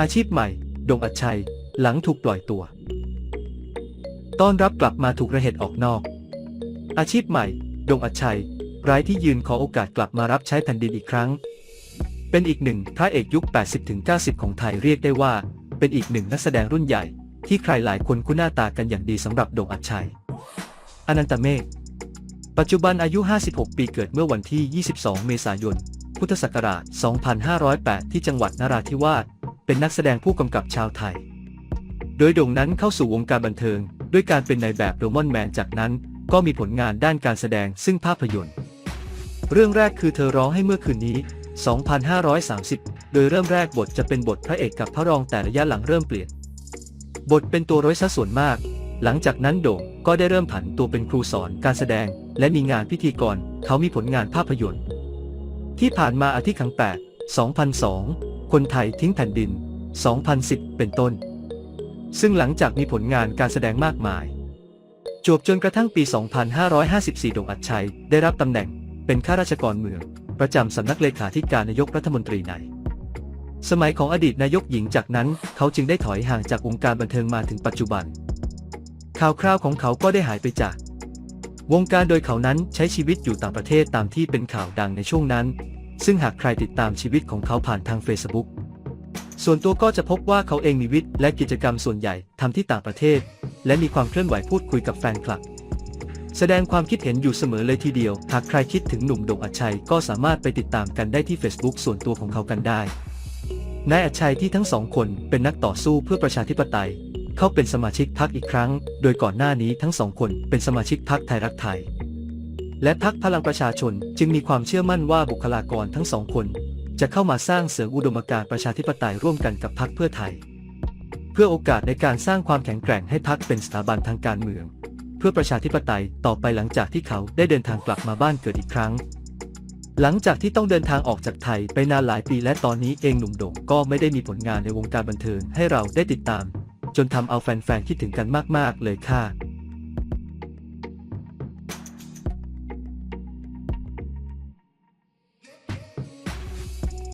อาชีพใหม่ ดงอัจชัย หลังถูกปล่อยตัว ต้อนรับกลับมาถูกระเหตุออกนอก อาชีพใหม่ ดงอัจชัยไร้ที่ยืนขอโอกาสกลับมารับใช้แผ่นดินอีกครั้ง เป็นอีกหนึ่งพระเอกยุค 80-90 ของไทยเรียกได้ว่า เป็นอีกหนึ่งนักแสดงรุ่นใหญ่ ที่ใครหลายคนคุ้นหน้าตากันอย่างดีสำหรับดงอัจชัย อนันตเมฆ ปัจจุบันอายุ 56 ปีเกิดเมื่อวันที่ 22 เมษายน พุทธศักราช 2508 ที่จังหวัดนราธิวาส เป็นนักแสดงผู้กำกับชาวไทย โดยโด่งนั้นเข้าสู่วงการบันเทิง ด้วยการเป็นนายแบบโรมอนแมนจากนั้นก็มีผลงานด้านการแสดงซึ่งภาพยนตร์ เรื่องแรกคือเธอร้องให้เมื่อคืนนี้ 2530 โดยเริ่มแรกบทจะเป็นบทพระเอกกับพระรองแต่ระยะหลังเริ่มเปลี่ยน บทเป็นตัวร้อยซะส่วนมาก หลังจากนั้นโด่งก็ได้เริ่มผันตัวเป็นครูสอนการแสดง และมีงานพิธีกร เขามีผลงานภาพยนตร์ ที่ผ่านมาอาทิตย์ขังแปด2002 คนไทยทิ้งแผ่นดิน 2010 เป็นต้น ซึ่งหลังจากมีผลงานการแสดงมากมาย จวบจนกระทั่งปี 2554 ดงอัจชัย ได้รับตำแหน่งเป็นข้าราชกรเมือง ประจำสำนักเลขาธิการนายกรัฐมนตรีใน สมัยของอดีตนายกหญิงจากนั้น เขาจึงได้ถอยห่างจากวงการบันเทิงมาถึงปัจจุบัน ข่าวคราวของเขาก็ได้หายไปจาก วงการโดยเขานั้นใช้ชีวิตอยู่ต่างประเทศตามที่เป็นข่าวดังในช่วงนั้น ซึ่งหากใครติดตามชีวิตของเขาผ่านทาง Facebook ส่วนตัวก็จะพบว่าเขาเองมีวิทย์และกิจกรรมส่วนใหญ่ทำที่ต่างประเทศ และมีความเคลื่อนไหวพูดคุยกับแฟนคลับ แสดงความคิดเห็นอยู่เสมอเลยทีเดียว หากใครคิดถึงหนุ่มโด่งอัจชัยก็สามารถไปติดตามกันได้ที่ Facebook ส่วนตัวของเขากันได้นายอัจชัยที่ทั้งสองคนเป็นนักต่อสู้เพื่อประชาธิปไตย เขาเป็นสมาชิกพรรคอีกครั้ง โดยก่อนหน้านี้ทั้งสองคนเป็นสมาชิกพรรคไทยรักไทย และพรรคพลังประชาชนจึงมีความเชื่อมั่นว่าบุคลากรทั้งสองคน จะเข้ามาสร้างเสริมอุดมการประชาธิปไตยร่วมกันกับพรรคเพื่อไทย เพื่อโอกาสในการสร้างความแข็งแกร่งให้พรรคเป็นสถาบันทางการเมือง เพื่อประชาธิปไตยต่อไปหลังจากที่เขาได้เดินทางกลับมาบ้านเกิดอีกครั้ง หลังจากที่ต้องเดินทางออกจากไทยไปนานหลายปีและตอนนี้เองหนุ่มโด่งก็ไม่ได้มีผลงานในวงการบันเทิงให้เราได้ติดตาม จนทำเอาแฟนๆคิดถึงกันมากๆเลยค่ะ